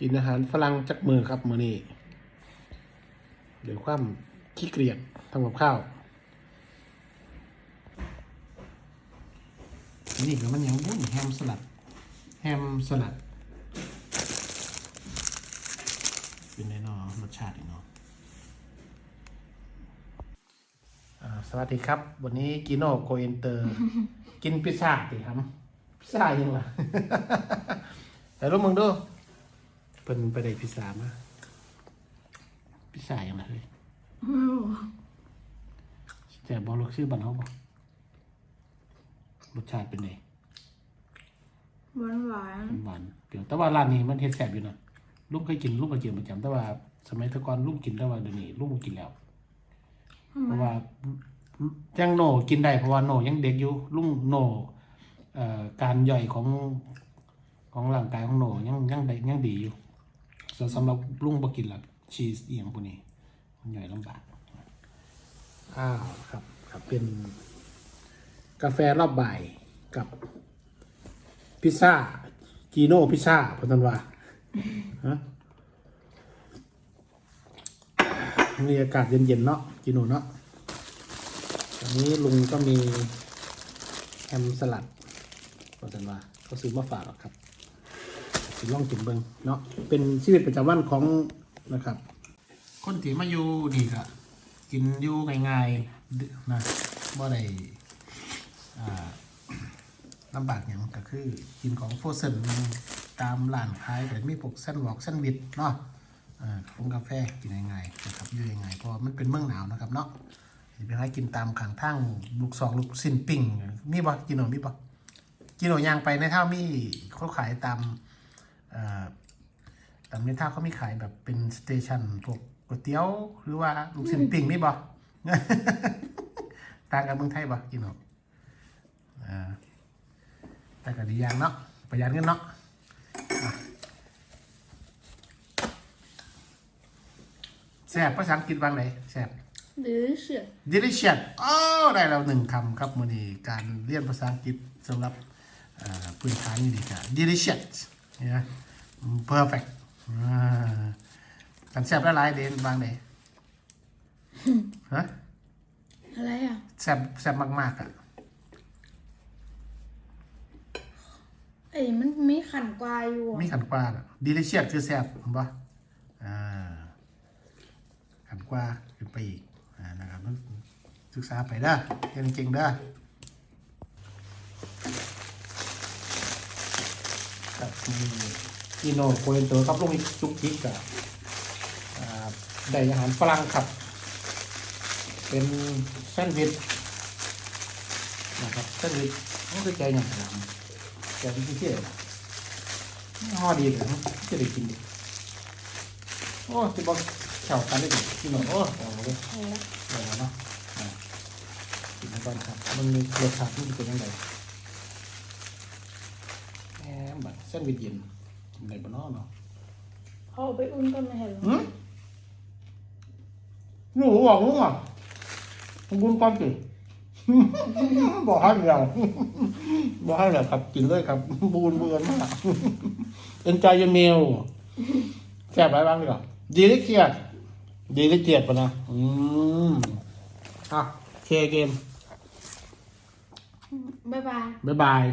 กินอาหารฝรั่งจักมือครับมือนี้เดี๋ยวความขี้เกียจทำกับข้าวอันนี่ก็มันยังบุ้นแฮมสลัด แฮมสลัด เป็นไงเนาะรสชาติเนาะสวัสดีครับ วันนี้กิโนโกอินเตอร์ กินพิซซ่าติครับ พิซซ่ายังล่ะแต่รู้มึงดู เพิ่นไปได้พิซซ่ามาพิซซ่ายังไงเฮ้ยแต่บอกลูกชื่อบ้านเขาบอกรสชาติเป็นไงหวานหวานหวานเดี๋ยวแต่ว่าร้านนี้มันเฮ็ดแซ่บอยู่นะลุงเคยกินลุงก็กินประจำแต่ว่า สมัยแตะก่อนลุงกินแต่ว่าเดี๋ยวนี้ลุงบ่กินแล้วเพราะว่ายังโหนกินได้เพราะว่าโหนยังเด็กอยู่ลุงโหนเอ่อการย่อยของของร่างกายของโหนยังยังได้ยังดีอยู่ ส่สำหรับลุงบกินละชีสเอียงพวกนี้ มันย่อยลำบากอ้าวครับครับเป็นกาแฟรอบบ่ายกับพิซซ่าจีโน่พิซซ่าพันธันวาฮะมีอากาศเย็นๆเนาะจีโน่เนาะอันนี้ลุงก็มีแฮมสลัดพันธันวาเขาซื้อมาฝากครับ สิลองกินเบิ้งเนาะเป็นชีวิตประจำวันของนะครับ คนที่มาอยู่นี่ก็กินอยู่ง่ายๆนะบ่ได้อ่าลำบากอย่างก็คือกินของโฟเซนตามร้านขายแต่มีพวกแซนด์วอกแซนด์วิชเนาะอ่าผงกาแฟกินยังไงนะครับอยู่ยังไงเพราะมันเป็นเมืองหนาวนะครับเนาะไปหากินตามข้างทางลูกซองลูกสิ้นปิ้งมีบ่กินหน่อยมีบ่กินหน่อยยางไปในเท่ามีเขาขายตาม ตามในท่าเขามีขายแบบเป็นสเตชันพวกก๋วยเตี๋ยวหรือว่าลูกชิ้นปิ้งมีบ่ต่างกับเมืองไทยบ่กินหนอ่าแต่ก็ดีอย่างเนาะประหยัดเงินเนาะอะแซ่บภาษาอังกฤษบางไหนแซ่บหรือเสือ delicious โอ้ได้แล้วหนึ่งคำครับมือนี้การเรียนภาษาอังกฤษสำหรับอ่าพื้นฐานนี่ดีค่ะ delicious เนี่ย perfect อ่ากันแซ่บหลายๆเดนบางไหนฮะอะไรอะแซ่บแซ่บมากๆอะไอ้มันมีขันกวายอยู่อะมีขันกว่าดีลิเชียสคือแซ่บเห็นปะอ่าขันกว่าขึ้นไปอีกอ่านะครับศึกษาไปเด้อเรียนเก่งเด้ อครับมีอีโนโคเอนเตอร์ครับลงอีกจุกจิกกับอ่าได้อาหารฝรั่งครับ เป็นแซนด์วิชนะครับแซนด์วิชมันคือใจอย่างไรใจที่เที่ยวห่อดีเลยนะจะได้กินดิโอ้จะบอกแถวกันได้ดิกินหน่อยโอ้โหเลยอะไรนะเดี๋ยวนะอะกินไปก่อนครับมันมีรสชาติมันจะเป็นยังไงแห มแบบเส้นวิตเย็นกินได้บ้านอกเนาะเขาเอาไปอุ่นก็ไม่เห็นหรอหืมหนูบอกมึงอะมึงกุนก้อนสิบอกให้เราบอกให้เราครับกินเลยครับ บูนเบือนมาก enjoy your meal แซ่บไรบ้างดีกว่าดีลิเกียดดีลิเกียดปะนะ อืมอะเคเกมบ๊ายบาย บ๊ายบาย